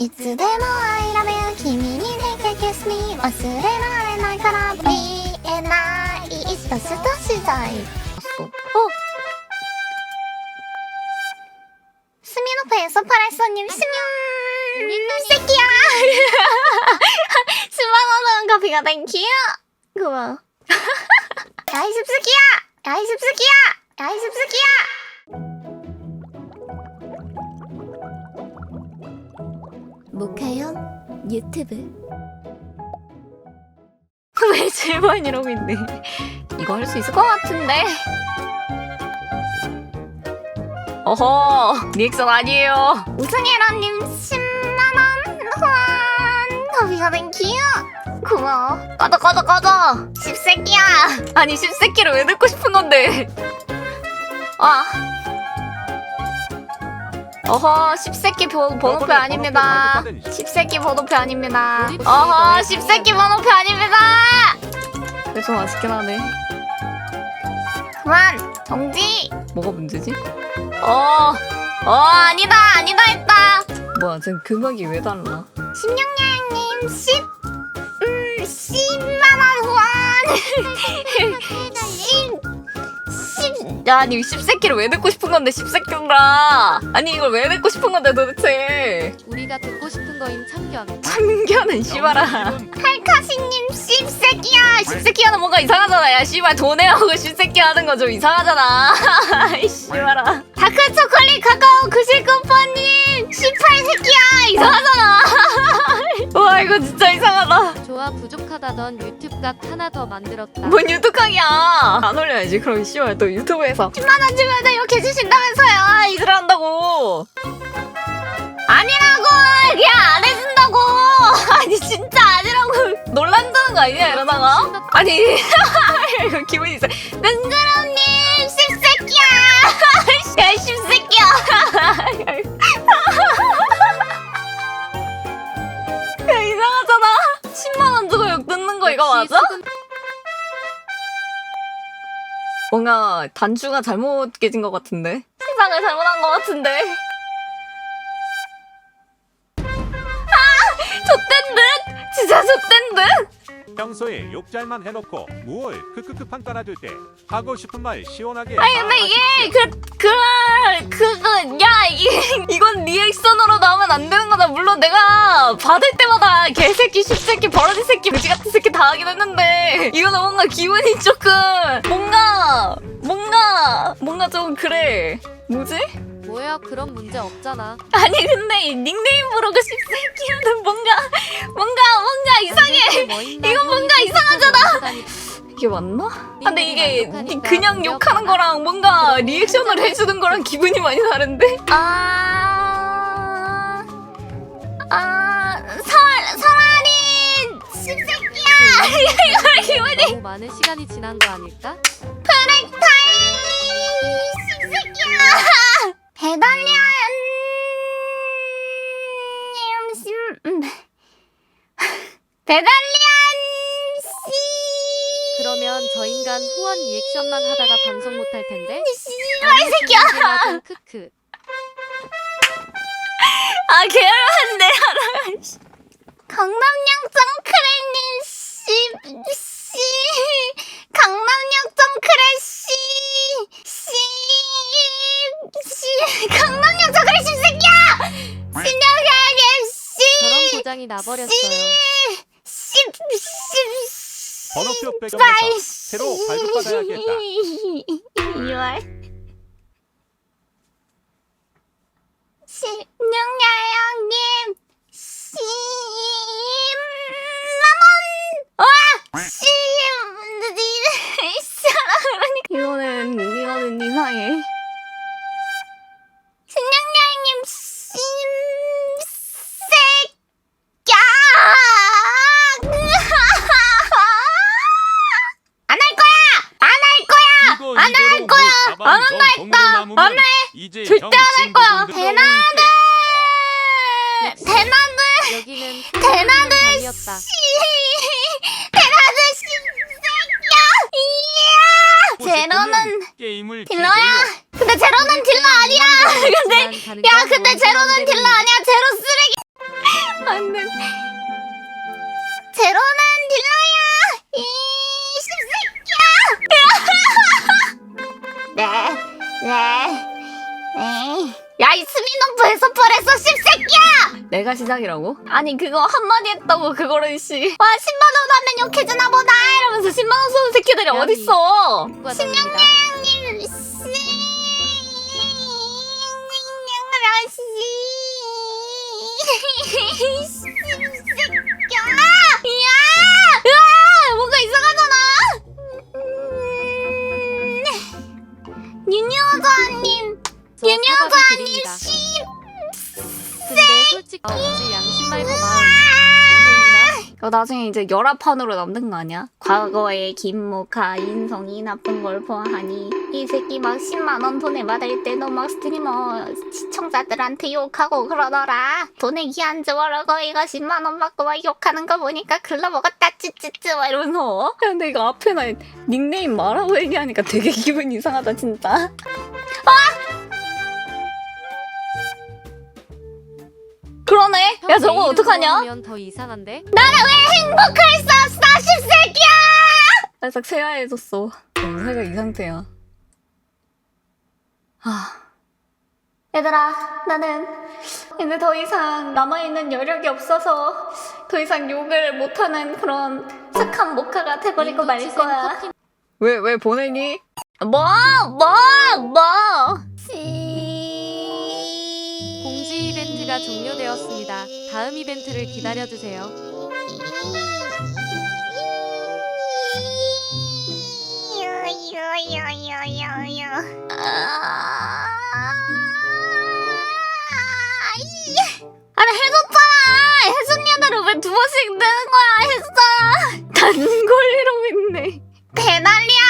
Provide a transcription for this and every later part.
いつでも I love you 君に Take a kiss me 忘れられないから見えない一としとしい。お墨のペンソパレソニューシミューみんな素敵や スマホのコピーが勉強ごめん。ライズ好きや。大イズ好きや。大イズ好きや。 목화연 유튜브. 왜 제발 이러고 있네. 이거 할 수 있을 것 같은데. 어허 리액션 아니에요. 우승혜라님 10만원 후원. 더비가 땡큐 고마워. 꺼져 꺼져 꺼져 십새끼야. 아니 십새끼를 왜 듣고 싶은 건데? 아 어허 십새끼 번- 번호표 아닙니다. 십새끼 번호표 아닙니다. 어허 십새끼 번호표 아닙니다. 그래서 맛있긴 하네. 그만 정지. 뭐가 문제지? 어, 어 아니다 아니다 했다. 뭐야 지금 금액이 왜 달라? 심령여행님 10 음, 10만원 후원. 10 10 아니 십새끼를 왜 듣고 싶은 건데 십새끼라 아니 이걸 왜 듣고 싶은 건데 도대체? 우리가 듣고 싶은 거임 참견. 참견은 씨발아. 칼카시님 씹새끼야. 씹새끼야는 뭔가 이상하잖아. 야 씨발 돈에 하고 씹새끼 하는 거좀 이상하잖아. 이 씨발아. 다크 초콜릿 카카오 99%님 18새끼야. 이상하잖아. 와 이거 진짜 이상하다 좋아 부족하다던 유튜브 각 하나 더 만들었다. 뭔 유튜브각이야! 안 올려야지. 그럼 씨발 또 유튜브에서. 10만원 주면 이렇게 해주신다면서요? 이들 한다고! 아니라고! 그냥 안 해준다고! 아니 진짜 아니라고! 놀란다는 거 아니야 이러다가? 아니 이거 기분이 있어. 능그럼님 씹새끼야! 야 씹새끼야! 야 뭔가 단추가 잘못 깨진 것 같은데 세상을 잘못한 것 같은데 아! 좆된 듯! 진짜 좆된 듯! 평소에 욕잘만 해놓고 무얼 크크크판 깔아줄 때 하고 싶은 말 시원하게 아니 근데 다 이게 하십시오. 그, 그, 그거 야 이게 이건 리액션으로 나오면 안 되는 거다 물론 내가 받을 때마다 개새끼 십새끼 버러지 새끼 그지 같은 새끼 다 하긴 했는데 이거는 뭔가 기분이 조금 뭔가 뭔가 뭔가 좀 그래 뭐지? 뭐야 그런 문제 없잖아. 아니 근데 이 닉네임 부르고 십새끼는 뭔가 뭔가 뭔가 이상해 뭐 있나 이거 뭔가 형이 이상하잖아. 다니- 이게 맞나? 근데 이게 그냥 욕하는. 거랑 뭔가 리액션을 해주는 거랑 기분이 많이 다른데? 아... 아... 설... 설아린! 십새끼야! 이거 기분이 너무 많은 시간이 지난 거 아닐까? 프렉타임! 십새끼야! 심... 음. 배달량! 씨... 그러면 저 인간 후원 리액션만 하다가 방송 못할 텐데. 씨발 새끼야! 크크. 아 하나 강남역점 크 고장이 나버렸어요. 번호표 빼겨내서 새로 발급받아야겠다. 신용야영님 십만원 와! 십... 이거는 이거는 이상해 대나들! 여기는 대나들 밤이었다. 씨! 대나들 씨! 새끼야! 이야! 제로는 게임을 딜러야! 근데 제로는 딜러 아니야! 근데 야 근데 제로는 딜러 아니야! 제로 쓰레기! 안 돼. 제로는 내가 시작이라고? 아니, 그거 한마디 했다고, 그거를 씨. 와, 10만 원 하면 욕해주나 보다! 이러면서 10만 원 쏘는 새끼들이. 어딨어! 과정입니다. 형님, 씨. 씨. 씹새끼야! 야! 으아! 뭔가 이상하잖아! 음. 윤여자님, 저 윤여자님, 사 근데 솔직히 없지 양심 말고 마음. 이거 나중에 이제 열화판으로 남는 거 아니야? 과거의 김모카 인성이 나쁜 걸 보아하니 이 새끼 막 10만 원 돈에 받을 때도 막 스트리머 시청자들한테 욕하고 그러더라. 돈에 기한 줄 모르고 이거 10만 원 받고 막 욕하는 거 보니까 글러먹었다 찌찌찌 막 이러면서 야, 근데 이거 앞에 나 닉네임 말하고 얘기하니까 되게 기분 이상하다 진짜. 그러네. 야형 저거 어떡하냐? 하면 더 이상한데? 나는 왜 행복할 수 없어, 십새끼야! 살짝 새하얘졌어. 너무 살짝 이 상태야. 아. 얘들아, 나는 이제 더 이상 남아있는 여력이 없어서 더 이상 욕을 못하는 그런 착한 모카가 돼버리고 말 거야. 왜, 왜 보내니? 뭐, 뭐, 뭐. 되었습니다. 다음 이벤트를 기다려주세요. 아니 해줬잖아 해줬냐대로 왜두 번씩 되는 거야 단골이러고 있네 대난리안 씨새끼야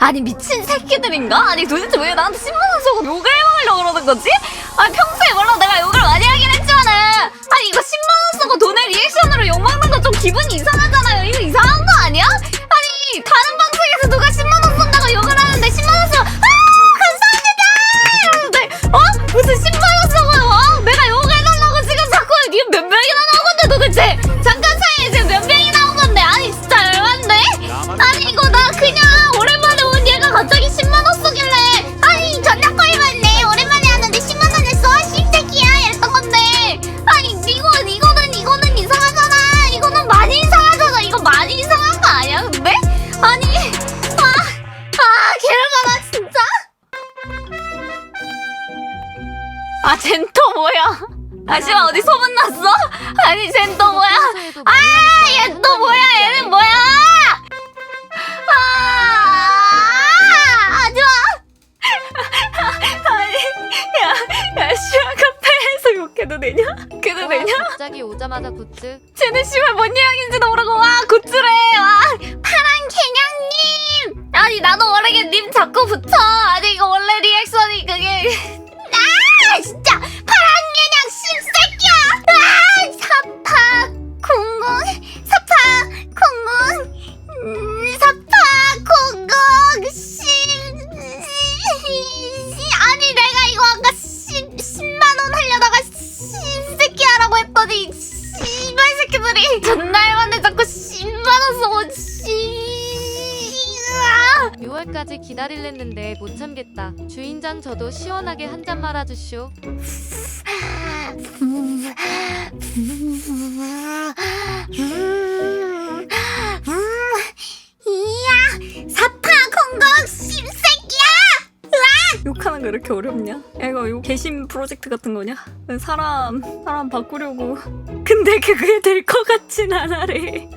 아니 미친 새끼들인가? 아니 도대체 왜 나한테 10만원 쓰고 욕을 해먹으려고 그러는 거지? 아니 평소에 물론 내가 욕을 많이 하긴 했지만은 아니 이거 10만원 쓰고 돈의 리액션으로 욕먹는 거 좀 기분이 이상하잖아요 이거 이상한 거 아니야? 아니 다른 방송 굿즈 쟤는 씨발 뭔 유형인지 기다릴랬는데 못 참겠다. 주인장 저도 시원하게 한 잔 말아주쇼. 이야 사파 공공 씹새끼야 욕하는 거 이렇게 어렵냐? 야, 이거 이거 개심 프로젝트 같은 거냐? 사람 사람 바꾸려고 근데 그게 될 것 같진 않아래